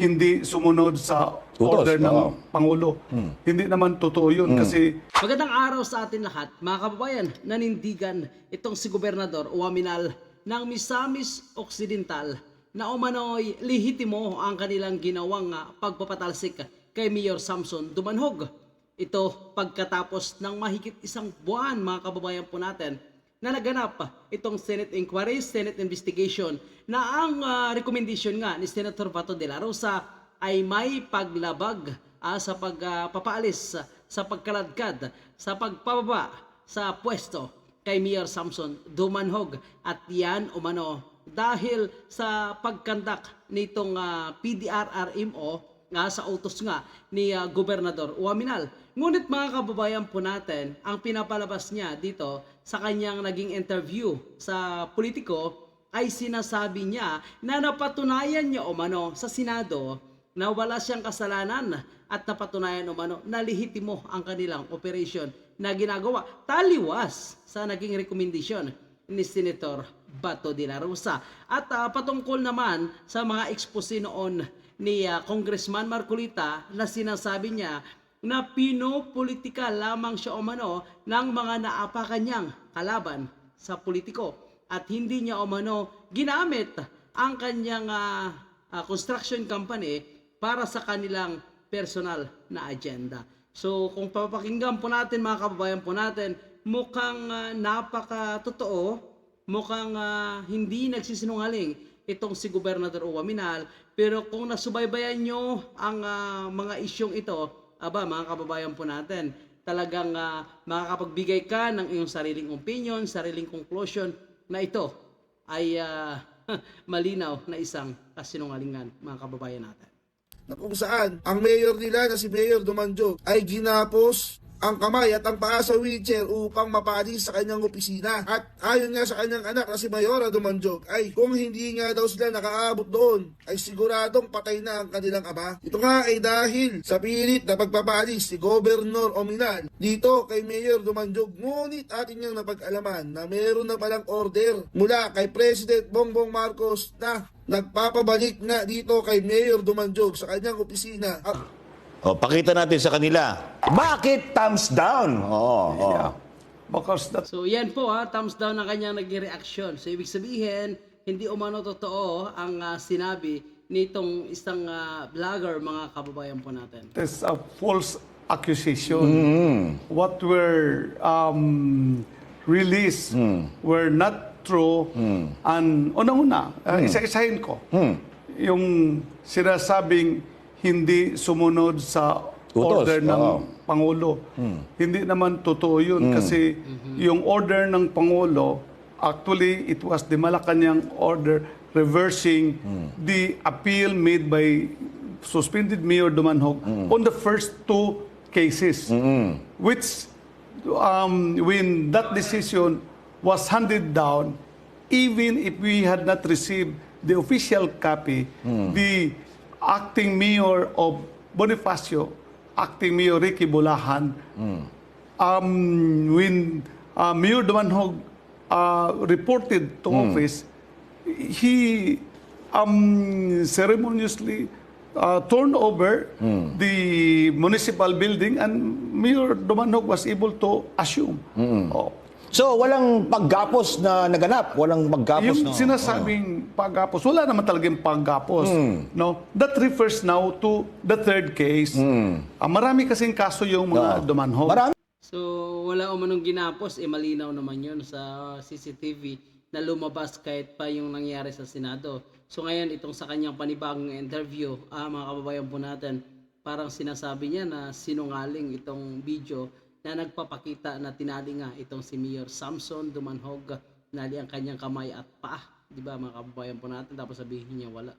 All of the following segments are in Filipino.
hindi sumunod sa Utos, order ng oo. Pangulo. Hindi naman totoo yun kasi Magandang araw sa atin lahat, mga kababayan. Nanindigan itong si Gobernador Uwaminal ng Misamis Occidental na umano'y lihitimo ang kanilang ginawang ah, pagpapatalsik kay Mayor Samson Dumanhog. Ito pagkatapos ng mahigit isang buwan, mga kababayan po natin, na naganap itong Senate inquiry, Senate investigation na ang ah, recommendation nga ni Senator Bato de la Rosa ay may paglabag ah, sa pagpapaalis sa pagkaladkad sa pagpababa sa pwesto kay Mayor Samson Dumanhog. At yan umano dahil sa pagkandak nitong ah, PDRRMO nga sa utos nga ni ah, Gobernador Uwaminal. Ngunit mga kababayan po natin, ang pinapalabas niya dito sa kanyang naging interview sa politiko ay sinasabi niya na napatunayan niya umano sa Senado na wala siyang kasalanan at napatunayan umano na lehitimo ang kanilang operation na ginagawa taliwas sa naging rekomendasyon ni Senator Bato de la Rosa. At ah, patungkol naman sa mga expose noon ni ah, Congressman Marcolita na sinasabi niya na pinopolitika lamang siya umano ng mga naapakanyang kalaban sa politiko at hindi niya umano ginamit ang kanyang ah, ah, construction company para sa kanilang personal na agenda. So kung papakinggan po natin mga kababayan po natin, mukhang ah, napaka-totoo, mukhang ah, hindi nagsisinungaling itong si Gobernador Uwaminal. Pero kung nasubaybayan nyo ang ah, mga isyong ito, aba mga kababayan po natin, talagang ah, makakapagbigay ka ng iyong sariling opinion, sariling conclusion na ito ay ah, malinaw na isang kasinungalingan mga kababayan natin. na kung saan ang mayor nila na si Mayor Dumanjog ay ginapos ang kamay at ang paa sa wheelchair upang mapalis sa kanyang opisina. At ayon nga sa kanyang anak na si Mayora Dumanjog ay kung hindi nga daw sila nakaabot doon ay siguradong patay na ang kanilang ama. Ito nga ay dahil sa pilit na pagpapalis si Governor Ominal dito kay Mayor Dumanjog. Ngunit atin niyang napag-alaman na meron na palang order mula kay President Bongbong Marcos na nagpapabalik na dito kay Mayor Dumanjog sa kanyang opisina at O, pakita natin sa kanila. Bakit thumbs down? Oo. oo. yeah, because that So yan po ha, thumbs down ang kanyang naging reaction. So ibig sabihin, hindi umano totoo ang ah, sinabi nitong isang ah, vlogger mga kababayan po natin. is a false accusation. What were um, released were not true. And unang-una, uh, isa-isahin ko, yung sinasabing hindi sumunod sa Utos, order ng oo. Pangulo. Hindi naman totoo yun kasi yung order ng Pangulo, actually it was the Malacanang order reversing the appeal made by suspended Mayor Dumanhog on the first two cases, which um, when that decision was handed down, even if we had not received the official copy, the acting mayor of Bonifacio, acting mayor Ricky Bulahan, um, when uh, Mayor Dumanhog uh, reported to office, he um, ceremoniously uh, turned over the municipal building and Mayor Dumanhog was able to assume. Oh. So, walang paggapos na naganap. Walang paggapos Yung na... sinasabing paggapos, wala naman talagang paggapos. No? That refers now to the third case. Ah, marami kasing kaso yung mga Dumanhog. Marami. So wala umanong ginapos, eh malinaw naman yun sa CCTV na lumabas kahit pa yung nangyari sa Senado. So ngayon itong sa kanyang panibagong interview, ah, mga kababayan po natin, parang sinasabi niya na sinungaling itong video na nagpapakita na tinali nga itong si Mayor Samson Dumanhog, nali ang kanyang kamay at paa. Di ba mga kababayan po natin, tapos sabihin niya wala.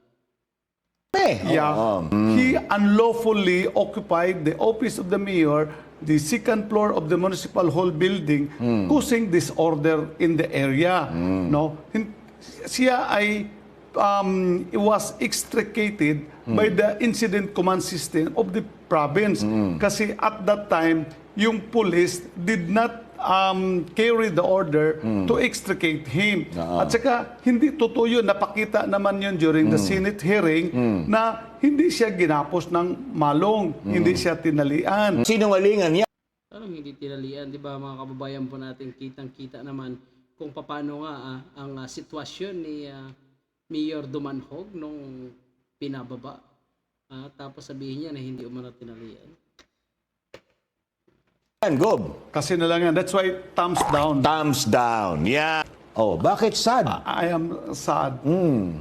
Yeah. Oo. He unlawfully occupied the office of the mayor, the second floor of the municipal hall building, causing disorder in the area. No? Hin- Siya ay um, was extricated by the incident command system of the province. Kasi at that time, yung police did not um, carried the order to extricate him. At saka, hindi totoo yun. Napakita naman yun during the Senate hearing na hindi siya ginapos ng malong, hindi siya tinalian. Sinungalingan yan. Parang hindi tinalian, di ba mga kababayan po natin, kitang-kita naman kung paano nga ah, ang ah, sitwasyon ni ah, Mayor Dumanhog nung pinababa. Ah, tapos sabihin niya na hindi umano tinalian. Yan, Gob. Kasi na lang yan. That's why thumbs down. Thumbs down. Yeah. Oh, bakit sad? I am sad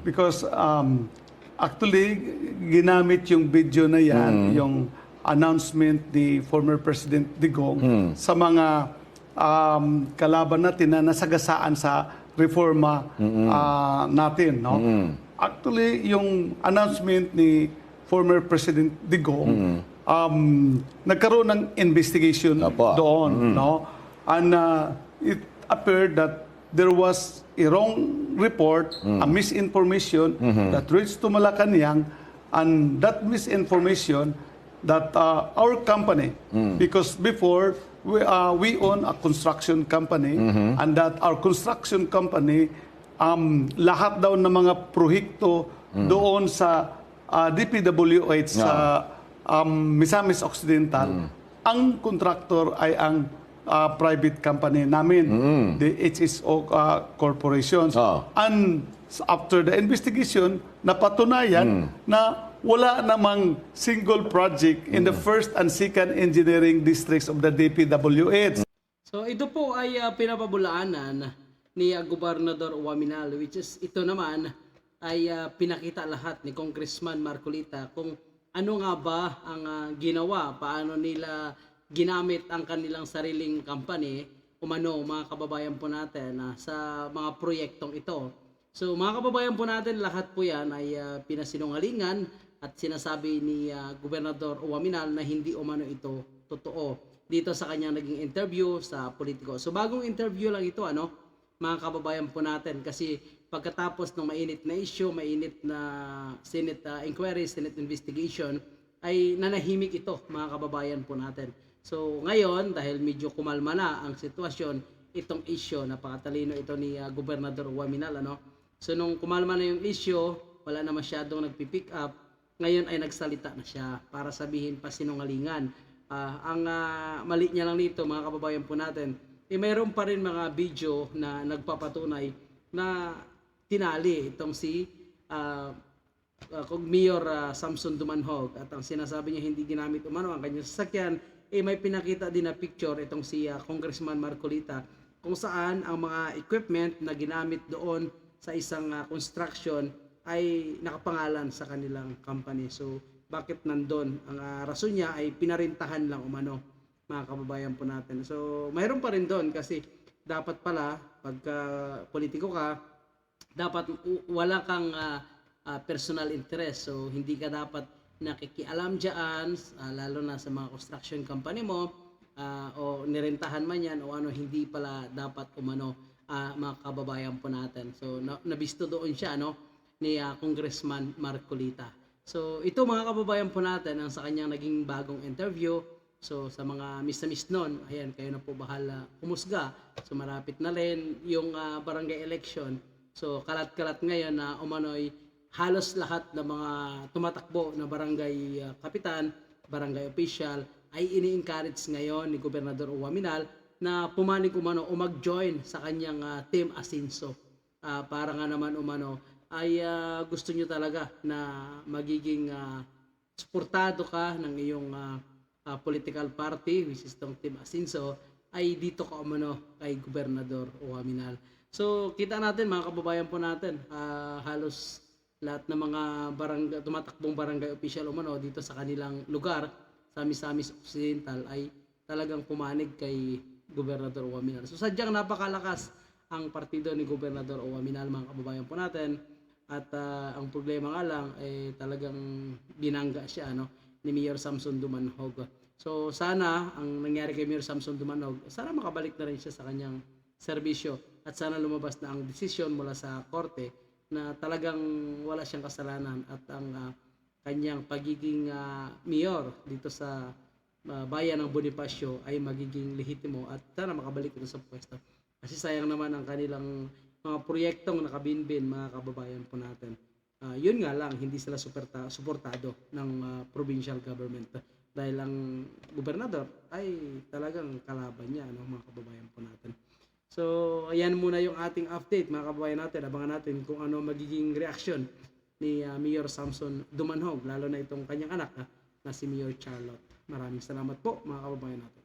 because um, actually ginamit yung video na yan, yung announcement ni former President Digong sa mga um, kalaban natin na nasagasaan sa reforma ah, natin. No? Actually, yung announcement ni former President Digong, um, nagkaroon ng investigation Apo. doon. No? And uh, it appeared that there was a wrong report, a misinformation that reached to Malacanang, and that misinformation that uh, our company, because before we, uh, we own a construction company, and that our construction company, um, lahat daw ng mga prohekto doon sa uh, DPWH sa um, Misamis Occidental, ang contractor ay ang uh, private company namin, the HSO uh, corporations. Ah. And after the investigation, napatunayan na wala namang single project in the first and second engineering districts of the DPWH. So ito po ay uh, pinapabulaanan ni uh, Gobernador Waminal which is ito naman ay uh, pinakita lahat ni Congressman Marcolita kung ano nga ba ang uh, ginawa, paano nila ginamit ang kanilang sariling company umano mga kababayan po natin uh, sa mga proyektong ito. So mga kababayan po natin, lahat po yan ay uh, pinasinungalingan at sinasabi ni uh, Gobernador Uwaminal na hindi umano ito totoo dito sa kanyang naging interview sa politiko. So bagong interview lang ito ano, mga kababayan po natin kasi pagkatapos ng mainit na issue, mainit na Senate uh, inquiry, Senate investigation ay nanahimik ito mga kababayan po natin. So ngayon dahil medyo kumalma na ang sitwasyon, itong issue napakatalino ito ni uh, Gobernador Waminal ano. So nung kumalma na yung issue, wala na masyadong nagpi-pick up, ngayon ay nagsalita na siya para sabihin pa sinungalingan. Ah, ang ah, mali niya lang dito mga kababayan po natin, eh mayroon pa rin mga video na nagpapatunay na tinali itong si ah, uh, kung Mayor ah, Samson Dumanhog at ang sinasabi niya hindi ginamit umano ang kanyang sasakyan, eh may pinakita din na picture itong si ah, Congressman Marcolita kung saan ang mga equipment na ginamit doon sa isang ah, construction ay nakapangalan sa kanilang company. So bakit nandun? Ang ah, rason niya ay pinarintahan lang umano mga kababayan po natin. So mayroon pa rin doon kasi dapat pala pagka politiko ka, dapat wala kang ah, ah, personal interest. So, hindi ka dapat nakikialam dyan, ah, lalo na sa mga construction company mo, ah, o nirentahan man yan, o ano, hindi pala dapat umano ah, mga kababayan po natin. So, na, nabisto doon siya, no, ni ah, Congressman Marcolita. So, ito mga kababayan po natin, ang sa kanyang naging bagong interview, So sa mga miss na miss nun, ayan, kayo na po bahala humusga. So marapit na rin yung ah, barangay election. So kalat-kalat ngayon na umano'y halos lahat ng mga tumatakbo na barangay ah, kapitan, barangay official, ay ini-encourage ngayon ni Gobernador Uwaminal na pumanig umano o mag-join sa kanyang ah, team Asinso. Ah, para nga naman umano ay ah, gusto nyo talaga na magiging ah, suportado ka ng iyong ah, ah, political party which is tong Team Asinso ay dito ka umano kay Gobernador Uwaminal. So kita natin mga kababayan po natin ah, halos lahat ng mga barangay, tumatakbong barangay official umano dito sa kanilang lugar sa Misamis Occidental ay talagang pumanig kay Gobernador Uwaminal. So sadyang napakalakas ang partido ni Gobernador Uwaminal mga kababayan po natin. At ah, ang problema nga lang eh talagang binangga siya no ni Mayor Samson Dumanhog. So sana ang nangyari kay Mayor Samson Dumanhog, sana makabalik na rin siya sa kanyang serbisyo at sana lumabas na ang desisyon mula sa korte na talagang wala siyang kasalanan at ang ah, kanyang pagiging ah, mayor dito sa uh, bayan ng Bonifacio ay magiging lehitimo at sana makabalik ito sa pwesto. Kasi sayang naman ang kanilang mga proyektong nakabinbin mga kababayan po natin. Ah, yun nga lang, hindi sila suporta, suportado ng ah, provincial government dahil ang gobernador ay talagang kalaban niya, ano, mga kababayan po natin. So, ayan muna yung ating update, mga kababayan natin. Abangan natin kung ano magiging reaksyon ni ah, Mayor Samson Dumanhog, lalo na itong kanyang anak ah, na si Mayor Charlotte. Maraming salamat po, mga kababayan natin.